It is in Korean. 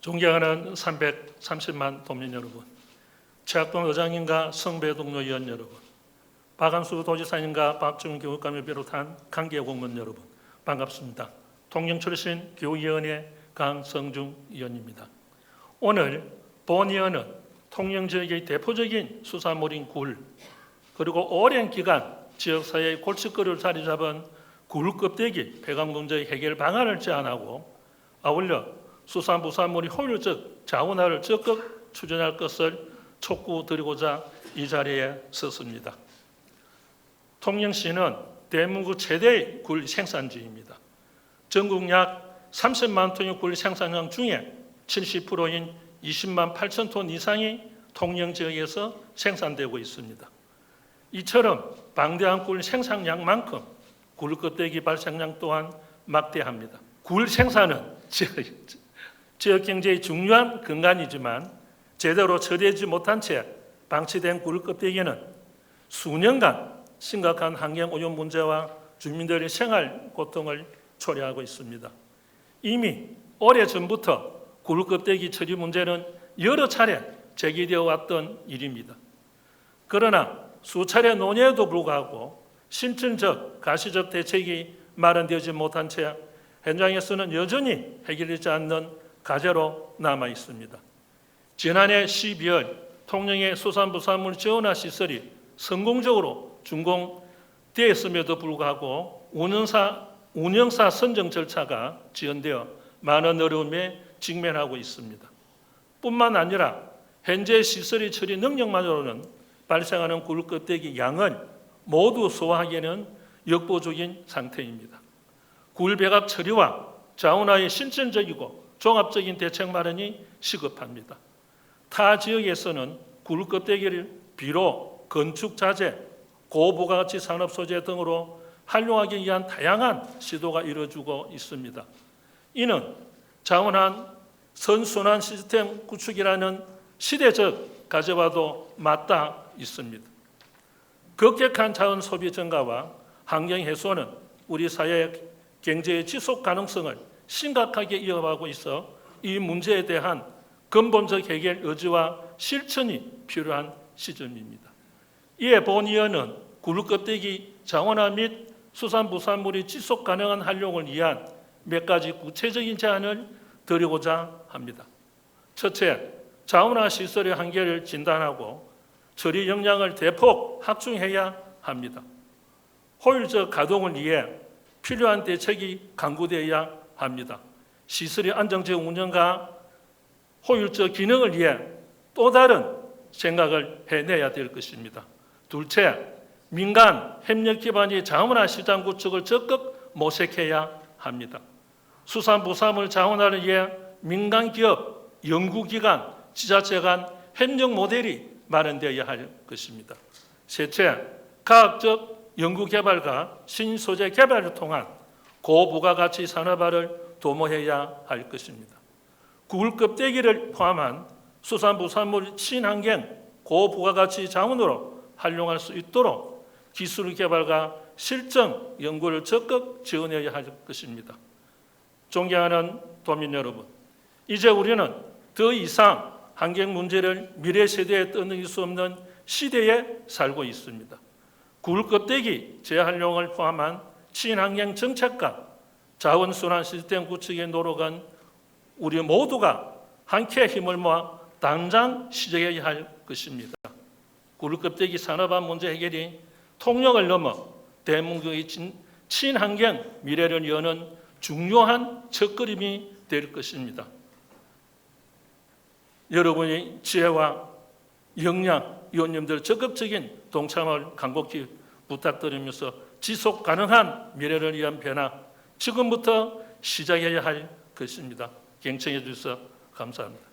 존경하는 330만 도민 여러분, 최학동 의장님과 성배 동료 의원 여러분, 박한수 도지사님과 박준 교육감을 비롯한 관계 공무원 여러분, 반갑습니다. 통영 출신 교육위원회 강성중 의원입니다. 오늘 본 의원은 통영 지역의 대표적인 수산물인 굴, 그리고 오랜 기간 지역사회의 골칫거리를 자리 잡은 굴 껍데기 폐광 문제의 해결 방안을 제안하고 아울러 수산부산물이 효율적 자원화를 적극 추진할 것을 촉구드리고자 이 자리에 섰습니다. 통영시는 대문구 최대의 굴 생산지입니다. 전국 약 30만 톤의 굴 생산량 중에 70%인 20만 8천 톤 이상이 통영 지역에서 생산되고 있습니다. 이처럼 방대한 굴 생산량만큼 굴 껍데기 발생량 또한 막대합니다. 굴 생산은 지역, 경제의 중요한 근간이지만 제대로 처리하지 못한 채 방치된 굴 껍데기는 수년간 심각한 환경 오염 문제와 주민들의 생활 고통을 초래하고 있습니다. 이미 오래 전부터 굴 껍데기 처리 문제는 여러 차례 제기되어 왔던 일입니다. 그러나 수차례 논의에도 불구하고 실질적 가시적 대책이 마련되지 못한 채 현장에서는 여전히 해결되지 않는 과제로 남아 있습니다. 지난해 12월 통영의 수산부산물 지원화 시설이 성공적으로 준공되었음에도 불구하고 운영사 운영사 선정 절차가 지연되어 많은 어려움에 직면하고 있습니다. 뿐만 아니라 현재 시설의 처리 능력만으로는 발생하는 굴 껍데기 양을 모두 소화하기에는 역부족인 상태입니다. 굴 배각 처리와 자원화의 실질적이고 종합적인 대책 마련이 시급합니다. 타 지역에서는 굴 껍데기를 비로 건축 자재, 고부가가치 산업 소재 등으로 활용하기 위한 다양한 시도가 이루어지고 있습니다. 이는 자원한 선순환 시스템 구축이라는 시대적 가져와도 맞닿아 있습니다. 급격한 자원 소비 증가와 환경 해소는 우리 사회의 경제의 지속 가능성을 심각하게 이어가고 있어 이 문제에 대한 근본적 해결 의지와 실천이 필요한 시점입니다. 이에 본 의원은 굴 껍데기 자원화 및 수산부산물의 지속 가능한 활용을 위한 몇 가지 구체적인 제안을 드리고자 합니다. 첫째, 자원화 시설의 한계를 진단하고 처리 역량을 대폭 확충해야 합니다. 효율적 가동을 위해 필요한 대책이 강구되어야 합니다. 시설의 안정적 운영과 효율적 기능을 위해 또 다른 생각을 해내야 될 것입니다. 둘째, 민간 협력 기반의 자원화 시장 구축을 적극 모색해야 합니다. 수산부산물 자원화를 위해 민간 기업, 연구기관, 지자체 간 협력 모델이 마련되어야 할 것입니다. 셋째, 과학적 연구 개발과 신소재 개발을 통한 고부가 가치 산업화를 도모해야 할 것입니다. 굴 껍데기를 포함한 수산부 산물 친환경 고부가가치 자원으로 활용할 수 있도록 기술 개발과 실증 연구를 적극 지원해야 할 것입니다. 존경하는 도민 여러분, 이제 우리는 더 이상 환경 문제를 미래 세대에 떠넘길 수 없는 시대에 살고 있습니다. 굴 껍데기 재활용을 포함한 친환경 정책과 자원순환 시스템 구축의 노력은 우리 모두가 함께 힘을 모아 당장 시작해야 할 것입니다. 굴 껍데기 산업화 문제 해결이 통역을 넘어 대문경의 친환경 미래를 여는 중요한 첫걸음이 될 것입니다. 여러분의 지혜와 역량, 의원님들 적극적인 동참을 간곡히 부탁드리면서 지속 가능한 미래를 위한 변화 지금부터 시작해야 할 것입니다. 경청해 주셔서 감사합니다.